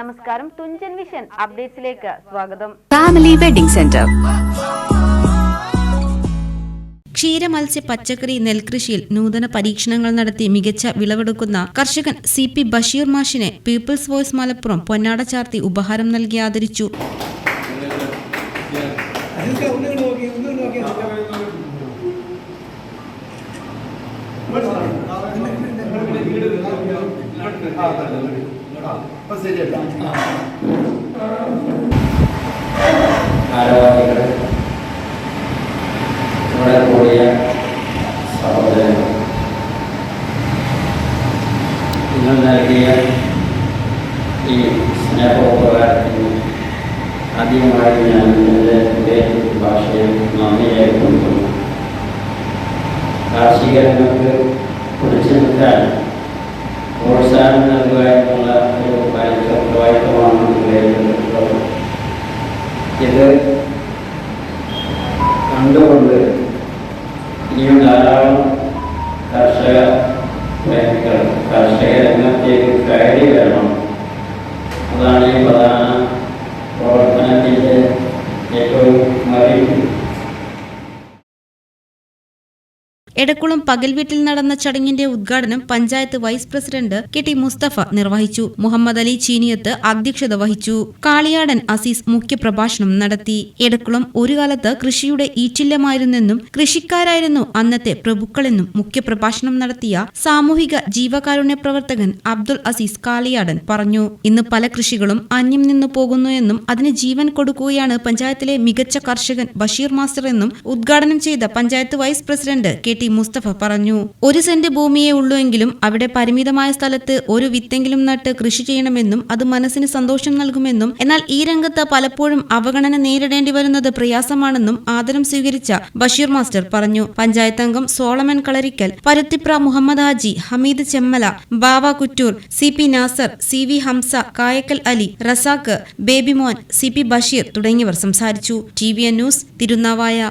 നമസ്കാരം തുഞ്ചൻ വിഷൻ അപ്ഡേറ്റ്സിലേക്ക് സ്വാഗതം. Family wedding centre ക്ഷീരമത്സ്യ പച്ചക്കറി നെൽകൃഷിയിൽ നൂതന പരീക്ഷണങ്ങൾ നടത്തി മികച്ച വിളവെടുക്കുന്ന കർഷകൻ സി പി ബഷീർ മാഷിനെ പീപ്പിൾസ് വോയ്സ് മലപ്പുറം പൊന്നാട ചാർത്തി ഉപഹാരം നൽകി ആദരിച്ചു. അതൊക്കെ ഒന്ന് നോക്കി ഒന്ന് നോക്കി ഭാരവാഹികൾ ഇവിടെ കൂടിയ സഹോദരൻ നിങ്ങൾ നൽകിയ ഈ സ്നേഹോപകാരത്തിന് ആദ്യമായി ഞാൻ എന്റെ ദേശീയ ഭാഷയിൽ നന്ദി രേഖപ്പെടുത്തുന്നു കാർഷിക രംഗത്ത് പിടിച്ചു നിൽക്കാൻ പ്രോത്സാഹനം നൽകുക എന്നുള്ള ഒരു കാലിക ഉത്തരവാദിത്തമാണ് വിലയിരുത്തിയിട്ടുള്ളത് ഇത് കണ്ടുകൊണ്ട് ഇനിയും ധാരാളം കർഷക പ്രേമികൾ കർഷക രംഗത്തേക്ക് കയറി വരണം. അതാണ് ഈ പ്രധാന പ്രവർത്തനത്തിന്റെ ഏറ്റവും മറിയുന്നത് എടക്കുളം പകൽ വീട്ടിൽ നടന്ന ചടങ്ങിന്റെ ഉദ്ഘാടനം panchayat vice president K T Mustafa നിർവഹിച്ചു. മുഹമ്മദ് അലി ചീനിയത്ത് അധ്യക്ഷത വഹിച്ചു. കാളിയാടൻ അസീസ് മുഖ്യപ്രഭാഷണം നടത്തി. എടക്കുളം ഒരു കാലത്ത് കൃഷിയുടെ ഈറ്റില്ലമായിരുന്നെന്നും കൃഷിക്കാരായിരുന്നു അന്നത്തെ പ്രഭുക്കളെന്നും മുഖ്യപ്രഭാഷണം നടത്തിയ സാമൂഹിക ജീവകാരുണ്യ പ്രവർത്തകൻ അബ്ദുൾ അസീസ് കാളിയാടൻ പറഞ്ഞു. ഇന്ന് പല കൃഷികളും അന്യം നിന്നു പോകുന്നു എന്നും അതിന് ജീവൻ കൊടുക്കുകയാണ് പഞ്ചായത്തിലെ മികച്ച കർഷകൻ ബഷീർ മാസ്റ്റർ എന്നും ഉദ്ഘാടനം ചെയ്ത panchayat vice president K T Mustafa പറഞ്ഞു ഒരു സെന്റ് ഭൂമിയേ ഉള്ളൂ എങ്കിലും അവിടെ പരിമിതമായ സ്ഥലത്ത് ഒരു വിത്തെങ്കിലും നട്ട് കൃഷി ചെയ്യണമെന്നും അത് മനസ്സിന് സന്തോഷം നൽകുമെന്നും എന്നാൽ ഈ രംഗത്ത് പലപ്പോഴും അവഗണന നേരിടേണ്ടി വരുന്നത് പ്രയാസമാണെന്നും ആദരം സ്വീകരിച്ച ബഷീർ മാസ്റ്റർ പറഞ്ഞു. പഞ്ചായത്ത് അംഗം Solomon Kalarikkal Paruthipra Muhammad Haji Hameed Chemmala Bava Kuttur C P Nasar C V Hamza Kayakkal Ali Razak Babymon C P Basheer തുടങ്ങിയവർ സംസാരിച്ചു. T V N news Thirunavaya.